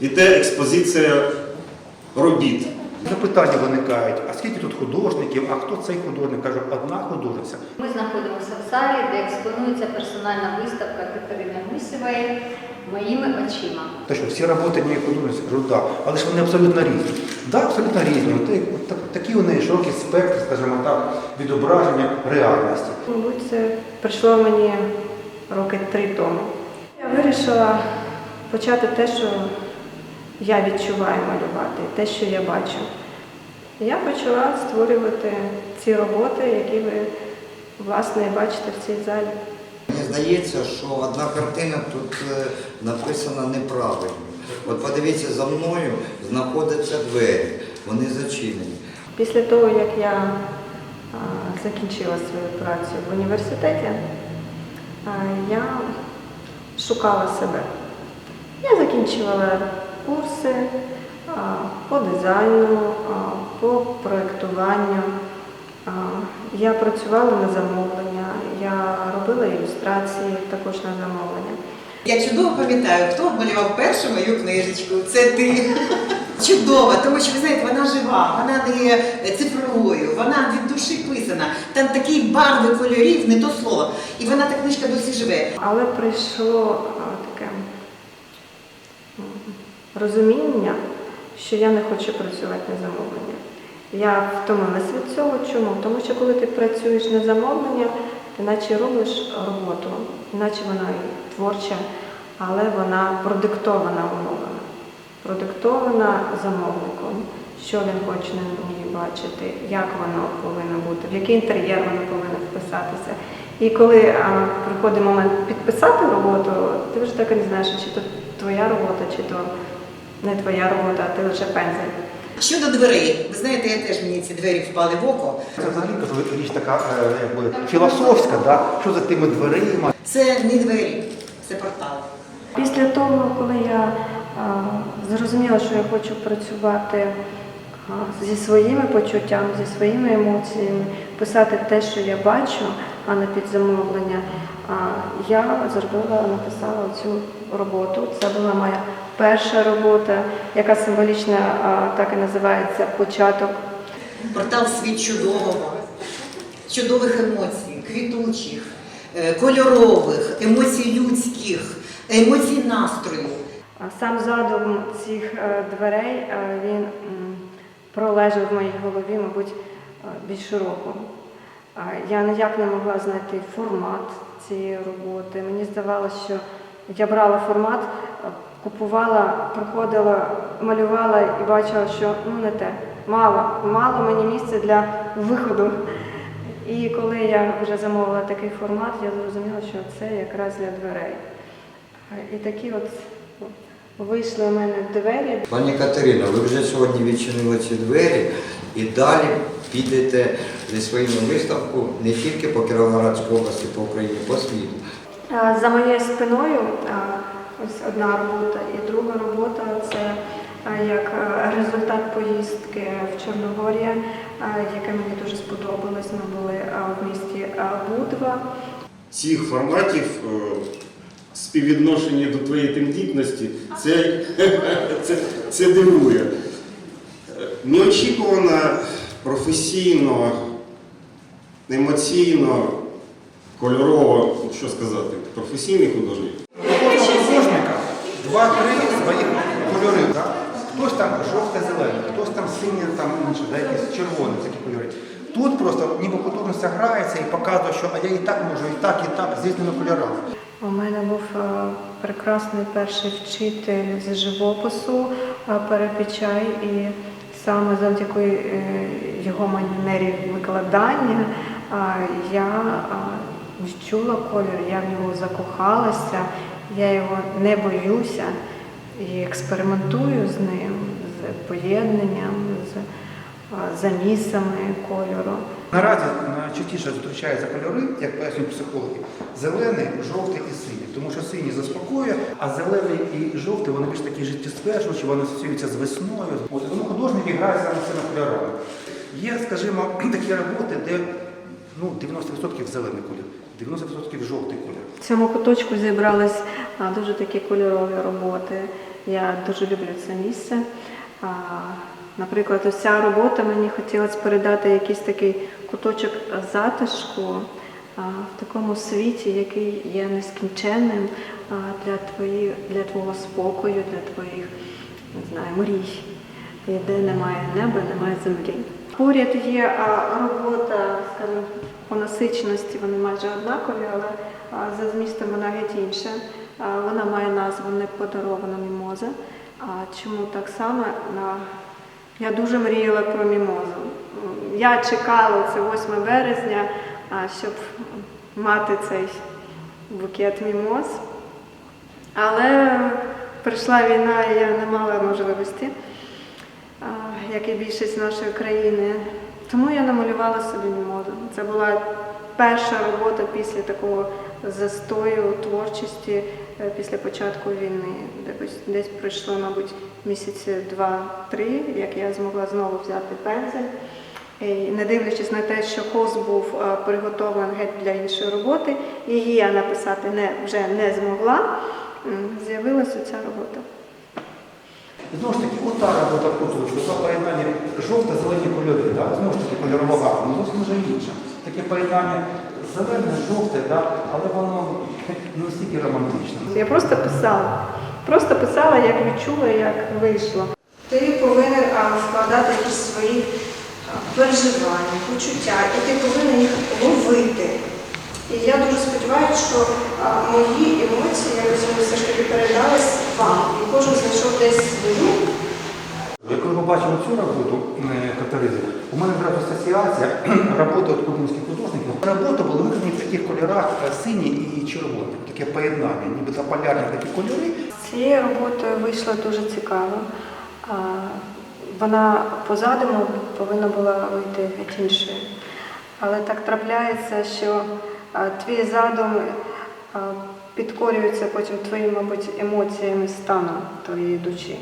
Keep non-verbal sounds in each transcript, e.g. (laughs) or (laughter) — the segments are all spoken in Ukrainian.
Іде експозиція робіт. Запитання виникають, а скільки тут художників, а хто цей художник? Кажу, одна художниця. Ми знаходимося в залі, де експонується персональна виставка Катерини Гусєвої моїми очима. Та що, всі роботи художниці? Кажу, так. Але ж вони абсолютно різні. Так, абсолютно різні. От, от так- такий у неї широкий спектр, скажімо так, відображення реальності. Мабуть, це прийшло мені роки три тому. Я вирішила почати те, що я відчуваю малювати, те, що я бачу. Я почала створювати ці роботи, які ви власне бачите в цій залі. Мені здається, що одна картина тут е, написана неправильно. От подивіться, за мною знаходяться двері, вони зачинені. Після того, як я закінчила свою працю в університеті, я шукала себе. Я закінчувала курси по дизайну, по проєктуванню. Я працювала на замовлення, я робила ілюстрації також на замовлення. Я чудово пам'ятаю, хто малював першу мою книжечку. Це ти. Чудово, тому що ви знаєте, вона жива, вона не є цифровою, вона від душі писана. Там такі барви кольорів, не то слово. І вона та книжка досі живе. Але прийшло таке розуміння, що я не хочу працювати на замовлення. Я втомилась від цього. Чому? Тому що коли ти працюєш на замовлення, ти наче робиш роботу, іначе вона і творча, але вона продиктована умовами, продиктована замовником, що він хоче на ній бачити, як воно повинно бути, в який інтер'єр воно повинно вписатися. І коли а, приходить момент підписати роботу, ти вже так і не знаєш, чи то твоя робота, чи то не твоя робота, а ти лише пензель. Щодо дверей, ви знаєте, я теж мені ці двері впали в око. Це взагалі річ така е, якби, філософська, да? що за тими дверима. Це не двері, це портал. Після того, коли я а, зрозуміла, що я хочу працювати а, зі своїми почуттями, зі своїми емоціями, писати те, що я бачу, а не під замовлення, а, я зробила, написала цю роботу. Це була моя перша робота, яка символічно так і називається початок Портал світ чудового, чудових емоцій, квітучих, е, кольорових, емоцій людських, емоцій настрою. Сам задум цих е, дверей е, він пролежав в моїй голові, мабуть, більше року. Я ніяк не могла знайти формат цієї роботи. Мені здавалося, що я брала формат, купувала, проходила, малювала і бачила, що ну не те. Мало, мало мені місця для виходу. І коли я вже замовила такий формат, я зрозуміла, що це якраз для дверей. І такі от вийшли у мене двері. Пані Катерино, ви вже сьогодні відчинили ці двері і далі підете зі своїми виставкою не тільки по Кіровоградській області, по Україні, по світу. За моєю спиною а, ось одна робота і друга робота це як результат поїздки в Чорногорія, яке мені дуже сподобалось. Ми були в місті Будва. Цих форматів е, співвідношення до твоєї тендітності, це, (laughs) це, це дивує. Е, Неочікувано, професійно, емоційно, кольорово, що сказати, професійний художник. Два-три своїх кольори. Да? Хтось там жовте-зелене, хтось там синє, там інше, да, якісь червоні такі кольори. Тут просто ніби художниця грається і показує, що а я і так можу, і так, і так, з різними кольорами. У мене був е, прекрасний перший вчитель з живопису е, Перепічай, і саме завдяки е, його манері викладання я відчула колір, я в нього закохалася, я його не боюся і експериментую з ним, з поєднанням, з е, замісами кольору. Наразі найчастіше зустрічаються кольори, як пояснюють психологи, зелений, жовтий і синій. Тому що синій заспокоює, а зелений і жовтий вони більш такі життєстверджуючі, вони асоціюються з весною. От, тому художники грають саме цими кольорами. Є, скажімо, (clears throat) такі роботи, де ну, 90% зелений колір, 90% жовтий колір. В цьому куточку зібрались дуже такі кольорові роботи. Я дуже люблю це місце. Наприклад, ось ця робота мені хотілося передати якийсь такий куточок затишку в такому світі, який є нескінченним для, твої, для твого спокою, для твоїх не знаю, мрій, де немає неба, немає землі. Поряд є робота, скажімо, по насиченості вони майже однакові, але за змістом вона геть інша. Вона має назву Не подарована мімоза. Чому так само? Я дуже мріяла про мімозу. Я чекала це 8 березня, щоб мати цей букет мімоз. Але прийшла війна, і я не мала можливості, як і більшість нашої країни. Тому я намалювала собі мімозу. Це була перша робота після такого застою творчості е, після початку війни. Десь, десь пройшло, мабуть, місяці два-три, як я змогла знову взяти пензель. І не дивлячись на те, що хост був е, приготовлений геть для іншої роботи, її я написати не, вже не змогла, з'явилася ця робота. І знову ж таки, ота робота куточку, це поєднання жовто-зелені кольори, да? знову ж таки кольорова гама, ну зовсім вже інше. Таке поєднання зелене, жовте, да? але воно (laughs) не настільки романтичне. Я просто писала. Просто писала, як відчула, як вийшло. Ти повинен а, вкладати якісь свої переживання, почуття, і ти повинен їх ловити. І я сподіваюся, що мої емоції якось вони все ж таки передались вам. І кожен знайшов десь свою. Я коли побачив цю роботу е, Катерини, у мене одразу асоціація (clears throat) роботи от кубинських художників. Роботи були виконані в таких кольорах е, сині і червоні, таке поєднання, нібито полярні такі кольори. Цією роботою вийшло дуже цікаво. Вона по задуму повинна була вийти геть іншою. Але так трапляється, що твій задум підкорюється потім твоїми, мабуть, емоціями станом твоєї душі.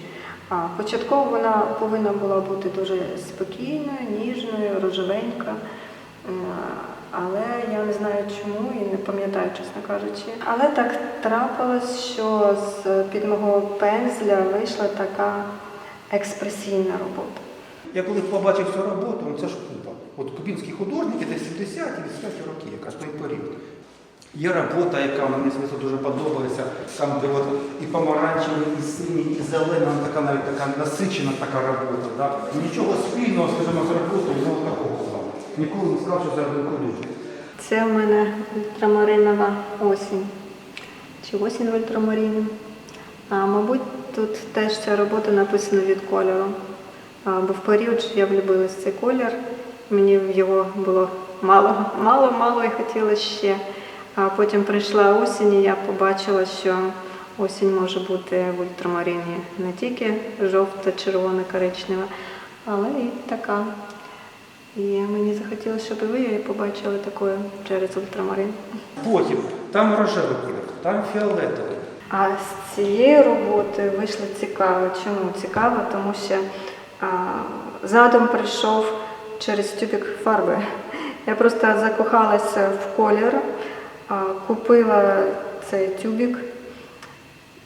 Початково вона повинна була бути дуже спокійною, ніжною, рожевенька. Е, Але я не знаю чому і не пам'ятаю, чесно кажучи. Але так трапилось, що з під мого пензля вийшла така експресійна робота. Я коли побачив цю роботу, ну це ж. От кубинські художники десь 70 і 80 роки, якраз той період. Є робота, яка мені особисто дуже подобається, там, де от і помаранчевий, і синій, і зелений, вона така навіть така насичена така робота. Да? Нічого спільного, скажімо, з роботою, ну такого. да. Ніколи не сказав, що це один художник. Це в мене ультрамаринова осінь. Чи осінь в ультрамарині. А, мабуть, тут теж ця робота написана від кольору. А, бо в період я влюбилась в цей колір. Мені його було мало, мало, мало і хотілося ще. А потім прийшла осінь, і я побачила, що осінь може бути в ультрамарині не тільки жовта, червона, коричнева, але і така. І мені захотілося, щоб ви її побачили такою через ультрамарин. Потім там рожевий колір, там фіолетовий. А з цієї роботи вийшло цікаво. Чому цікаво? Тому що а, задум прийшов через тюбик фарби. Я просто закохалася в колір, купила цей тюбик.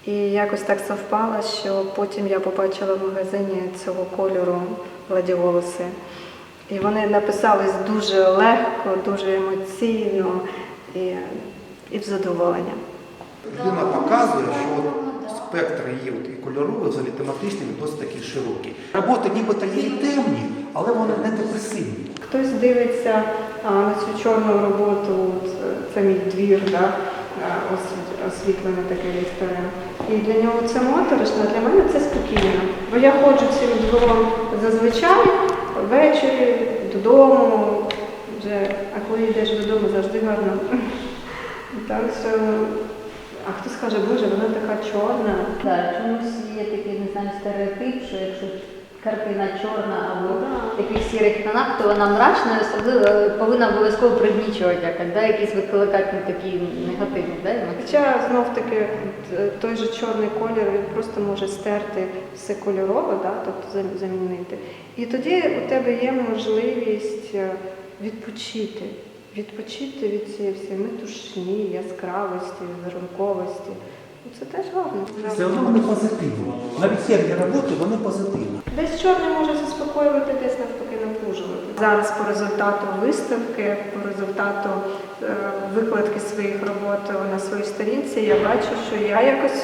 І якось так совпало, що потім я побачила в магазині цього кольору гладіолуси. І вони написались дуже легко, дуже емоційно і, і в задоволення. Людина показує, що спектр її і кольоровий, взагалі тематичний, досить такий широкий. Роботи нібито є і темні, але вони не депресивні. Хтось дивиться а, на цю чорну роботу, от, е, це мій двір, да, а, освіт- освітлений такий ресторан. І для нього це моторошно, для мене це спокійно. Бо я ходжу цим двором зазвичай ввечері додому, вже, а коли йдеш додому, завжди гарно. (laughs) Так що, а хто скаже, боже, вона така чорна. Так, чомусь є такий, не знаю, стереотип, що якщо картина чорна або в таких сірих тонах, то вона мрачна, особливо е, повинна обов'язково пригнічувати якось, да, якийсь викликати такий негативний, да, емоції. Хоча знов таки той же чорний колір він просто може стерти все кольорове, да, тобто замінити. І тоді у тебе є можливість е, відпочити. відпочити від цієї всієї метушні, яскравості, візерунковості. Ну, Це теж гарно. Все одно вони позитивні. Навіть як для роботи, вони позитивні. Десь чорний може заспокоювати, десь навпаки напружувати. Зараз по результату виставки, по результату е, викладки своїх робот на своїй сторінці, я бачу, що я якось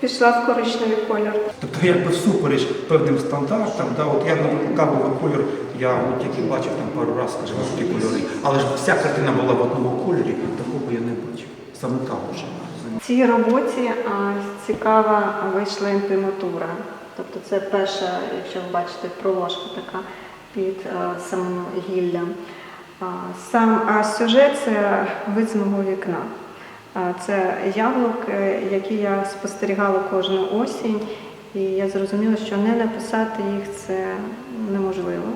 пішла в коричневий колір. Тобто якби всупереч певним стандартам, да, от я, наприклад, кавовий колір, я от тільки бачив там пару разів, скажімо, ті кольори. Але ж вся картина була в одному кольорі, такого я не бачив. Саме каву вже. В цій роботі цікава вийшла імприматура. Тобто це перша, якщо ви бачите, проложка така під а, самим гіллям. Сам а сюжет це вид з мого вікна. Це яблук, які я спостерігала кожну осінь, і я зрозуміла, що не написати їх це неможливо.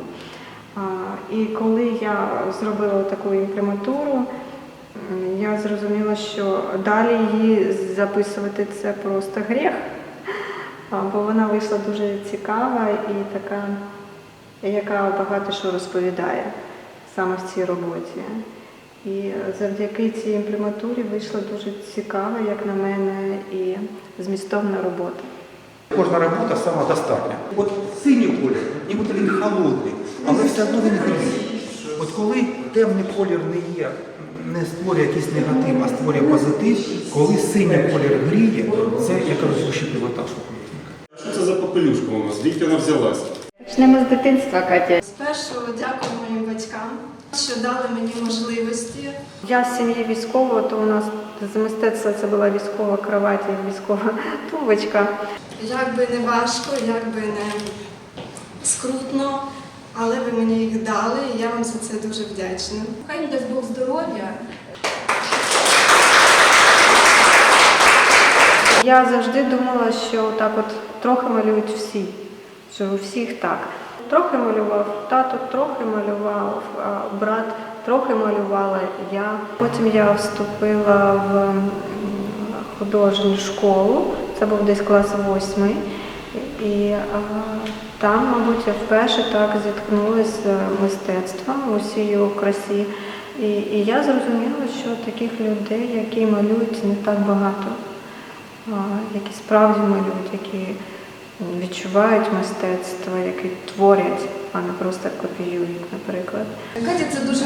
І коли я зробила таку імприматуру, я зрозуміла, що далі її записувати це просто гріх, бо вона вийшла дуже цікава і така, яка багато що розповідає саме в цій роботі. І завдяки цій імприматурі вийшла дуже цікава, як на мене, і змістовна робота. Кожна робота самодостатня. От синій колір, нібито він холодний, але все одно він гріє. От коли темний колір не є, не створює якийсь негатив, а створює позитив, коли синій колір гріє, це я кажу вищий пілотаж у художника. Що це за попелюшка у нас? Звідки вона взялась? Почнемо з дитинства, Катя. Спершу дякую моїм батькам, що дали мені можливості. Я з сім'ї військового, то у нас з мистецтва це була військова кровать і військова тумбочка. Як би не важко, як би не скрутно, але ви мені їх дали, і я вам за це дуже вдячна. Хай дасть Бог здоров'я. Я завжди думала, що так от трохи малюють всі, що у всіх так. Трохи малював тато, трохи малював брат, трохи малювала я. Потім я вступила в художню школу, це був десь клас восьмий. І там, мабуть, я вперше так зіткнулася з мистецтвом у всій його красі. І, і я зрозуміла, що таких людей, які малюють, не так багато а, які справді малюють, які відчувають мистецтво, які творять, а не просто копіюють, наприклад. Катя це дуже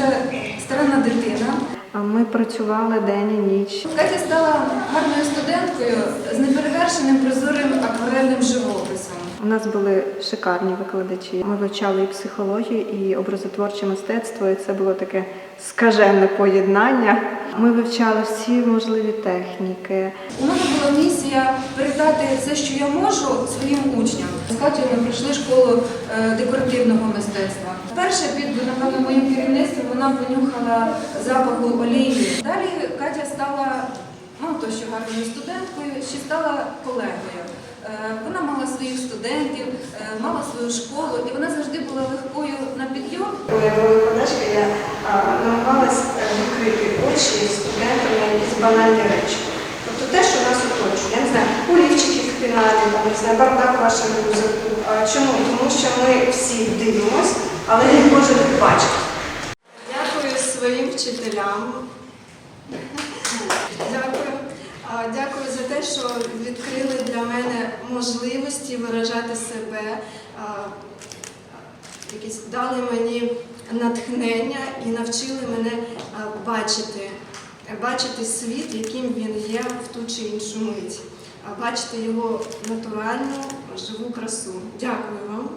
старанна дитина. А ми працювали день і ніч. Катя стала гарною студенткою з неперевершеним прозорим акварельним живописом. У нас були шикарні викладачі. Ми вивчали і психологію, і образотворче мистецтво, і це було таке скажене поєднання. Ми вивчали всі можливі техніки. У мене була місія передати все, що я можу, своїм учням. З Катєю ми пройшли школу е, декоративного мистецтва. Перше під напевно моїм керівництвом вона понюхала запаху олії. Далі Катя стала ну то що гарною студенткою, ще стала колегою. Е, Вона мала своїх студентів, е, мала свою школу, і вона завжди була легкою на підйом. Коли я була викладачка, я намагалась відкрити очі студентам на якісь банальні речі. Тобто те, що нас оточує. Я не знаю, олівчики в піналі, там, не знаю, бардак вашого рюкзаку. Чому? Тому що ми всі дивимось, але не кожен бачить. Дякую своїм вчителям. Дякую. Дякую за те, що відкрили для мене можливості виражати себе, якісь дали мені натхнення і навчили мене бачити, бачити світ, яким він є в ту чи іншу мить, бачити його натуральну, живу красу. Дякую вам.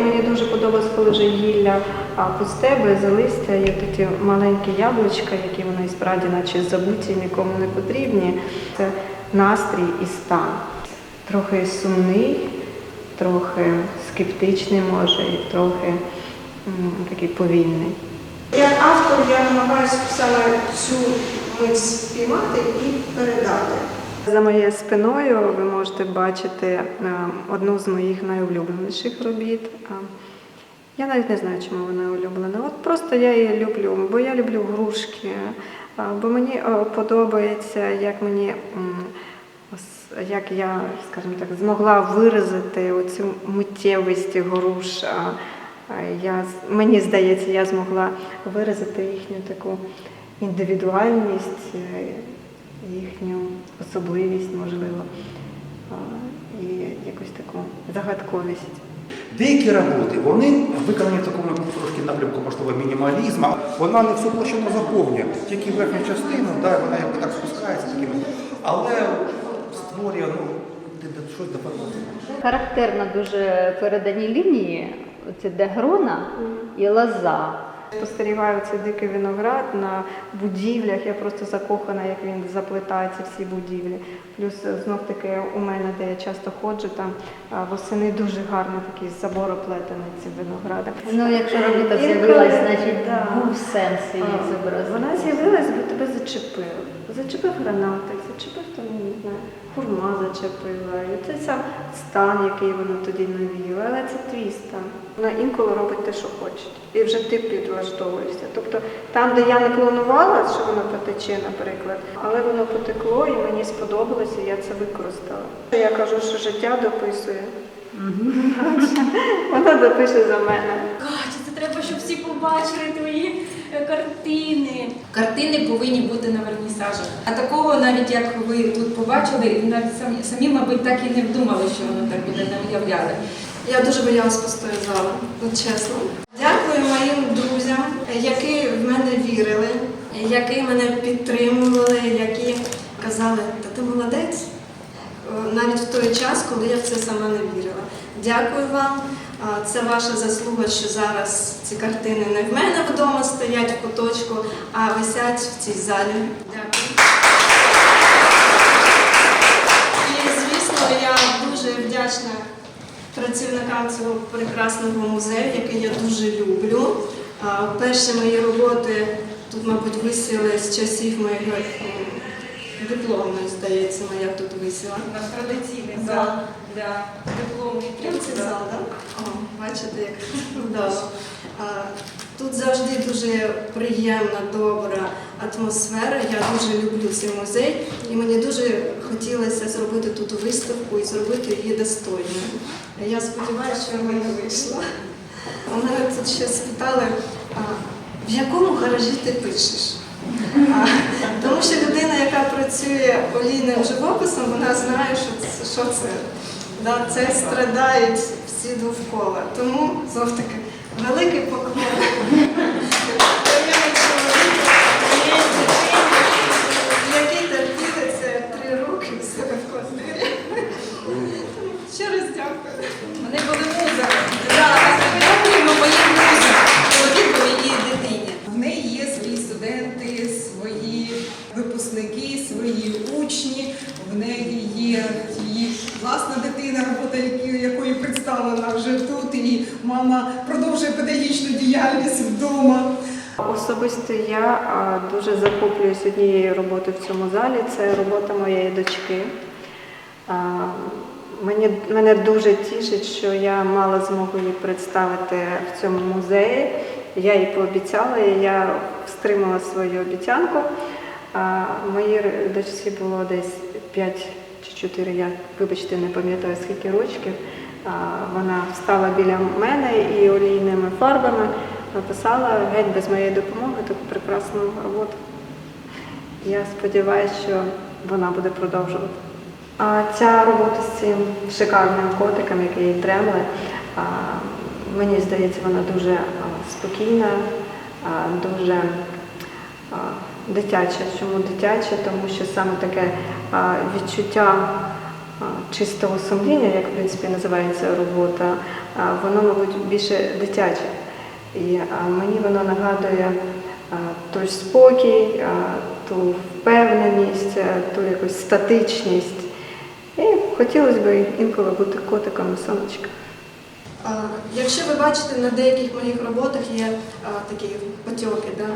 Мені дуже подобалось, коли вже гілля а, пусте, без листя, є такі маленькі яблучка, які вони справді наче забуті, нікому не потрібні. Це настрій і стан. Трохи сумний, трохи скептичний може, і трохи м, такий повільний. Як автор я намагаюся саме цю мить спіймати і передати. За моєю спиною ви можете бачити е, одну з моїх найулюбленіших робіт. Я навіть не знаю, чому вона улюблена. От просто я її люблю, бо я люблю грушки, бо мені подобається, як мені. Як я, скажімо так, змогла виразити оцю миттєвість груш, я, мені здається, я змогла виразити їхню таку індивідуальність, їхню особливість, можливо, і якусь таку загадковість. Деякі роботи, вони виконані в такому трошки напрямку, можливо, мінімалізму. Вона не всю площину заповнює, тільки верхню частину, да, вона якби так спускається такими. Але створює ну, щось доповнительне. Характерно дуже передані лінії, це де грона і лоза. Спостерігаю цей дикий виноград на будівлях. Я просто закохана, як він заплетається всі будівлі. Плюс знов таки у мене, де я часто ходжу, там восени дуже гарно такий забор оплетений цим виноградом. Ну, якщо робота І з'явилась, значить да. був сенс її А, зобразити. Вона з'явилась, бо тебе зачепив. Зачепив гранатик, зачепив там, не знаю, хурма зачепила. І це сам стан, який вона тоді навіяла. Але це твій стан. Вона інколи робить те, що хоче. І вже ти підлаштовуєшся. Тобто там, де я не планувала, що воно потече, наприклад, але воно потекло і мені сподобалося, і я це використала. Я кажу, що життя дописує. (laughs) Вона допише за мене. Катя, це треба, щоб всі побачили твої картини. Картини повинні бути на вернісажах. А такого, навіть як ви тут побачили, навіть самі, самі мабуть, так і не вдумали, що воно так буде не уявляли. Я дуже боялась пустої зали, от чесно. Дякую моїм друзям, які в мене вірили, які мене підтримували, які казали, та ти молодець. Е, Навіть в той час, коли я в це сама не вірила. Дякую вам. Це ваша заслуга, що зараз ці картини не в мене вдома стоять в куточку, а висять в цій залі. Дякую. І, звісно, я дуже вдячна працівникам цього прекрасного музею, який я дуже люблю. Перші мої роботи тут, мабуть, висіли з часів моєї м, дипломної, здається, моя тут висіла. Наш традиційний зал для дипломних Це зал, так? О, бачите, як (laughs) вдало. Тут завжди дуже приємна, добра атмосфера. Я дуже люблю цей музей, і мені дуже хотілося зробити тут виставку і зробити її достойною. Я сподіваюся, що в мене вийшло. У мене тут ще спитали, в якому гаражі ти пишеш? Тому що людина, яка працює олійним живописом, вона знає, що це. Що це. Да, це страдають всі довкола. Тому знов таки великий поклон. Дуже захоплююсь однією роботою в цьому залі. Це робота моєї дочки. Мені, мене дуже тішить, що я мала змогу її представити в цьому музеї. Я їй пообіцяла, і я стримала свою обіцянку. А, Моїй дочці було десь 5 чи 4, я, вибачте, не пам'ятаю скільки рочків. Вона встала біля мене і олійними фарбами написала геть без моєї допомоги таку прекрасну роботу. Я сподіваюся, що вона буде продовжувати. А ця робота з цим шикарним котиком, який тремле, мені здається, вона дуже спокійна, дуже дитяча. Чому дитяча? Тому що саме таке відчуття чистого сумління, як в принципі називається робота, воно, мабуть, більше дитяче. І мені воно нагадує той спокій, ту впевненість, ту якусь статичність. І хотілося б інколи бути котиком сонечка. Якщо ви бачите, на деяких моїх роботах є такі потьоки, да?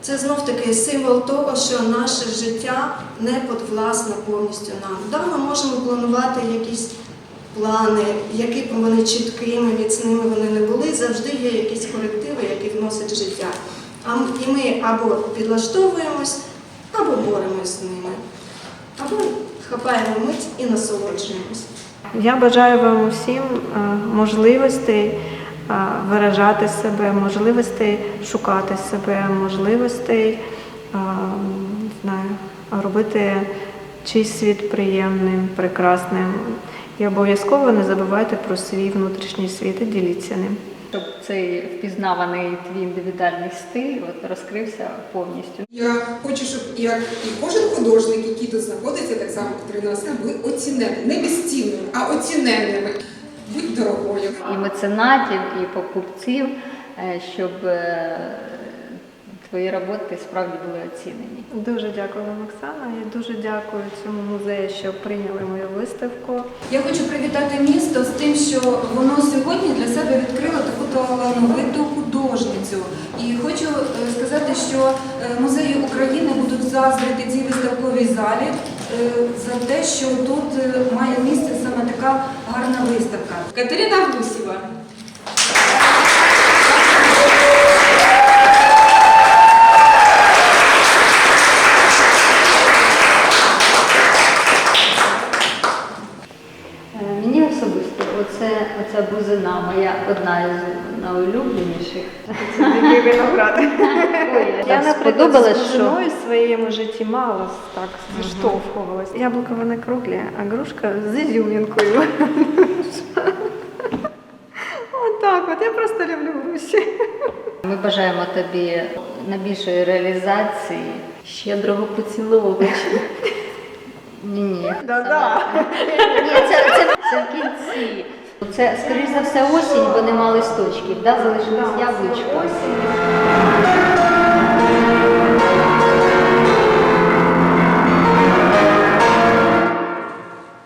це знов таки символ того, що наше життя не підвласне повністю нам. Да, ми можемо планувати якісь плани, які б вони чіткими, міцними вони не були, завжди є якісь корективи, які вносять життя. І ми або підлаштовуємось, або боремось з ними, або хапаємо мить і насолоджуємось. Я бажаю вам усім е, можливостей, виражати себе, можливостей шукати себе, можливостей не знаю, робити чийсь світ приємним, прекрасним. І обов'язково не забувайте про свій внутрішній світ і діліться ним. Щоб цей впізнаваний твій індивідуальний стиль от, розкрився повністю. Я хочу, щоб як і кожен художник, який тут знаходиться, так само Катерина Васильівна, були оцінені, не безцінними, а оціненними. Будь дорогою. І меценатів, і покупців, е, щоб е, твої роботи справді були оцінені. Дуже дякую вам, Оксана. Я дуже дякую цьому музею, що прийняли мою виставку. Я хочу привітати місто з тим, що воно сьогодні для себе відкрило таку талановиту художницю. І хочу е, сказати, що е, музеї України будуть заздрити цій виставковій залі е, за те, що тут має місце саме така гарна виставка. Катерина Гусєва. Оця моя одна із найулюбленіших. Це такий виноград. (laughs) Ой, Я, наприклад, з що в своєму житті мало так зіштовхувалась. Яблука вони круглі, а грушка з ізюмінкою. (laughs) Отак, от я просто люблю груші. ми бажаємо тобі найбільшої реалізації, щедрого поціловувача. Ні, ні. Да-да. Ні, це в кінці. Це, скоріш за все, осінь, бо нема листочків, да? залишилось яблучко.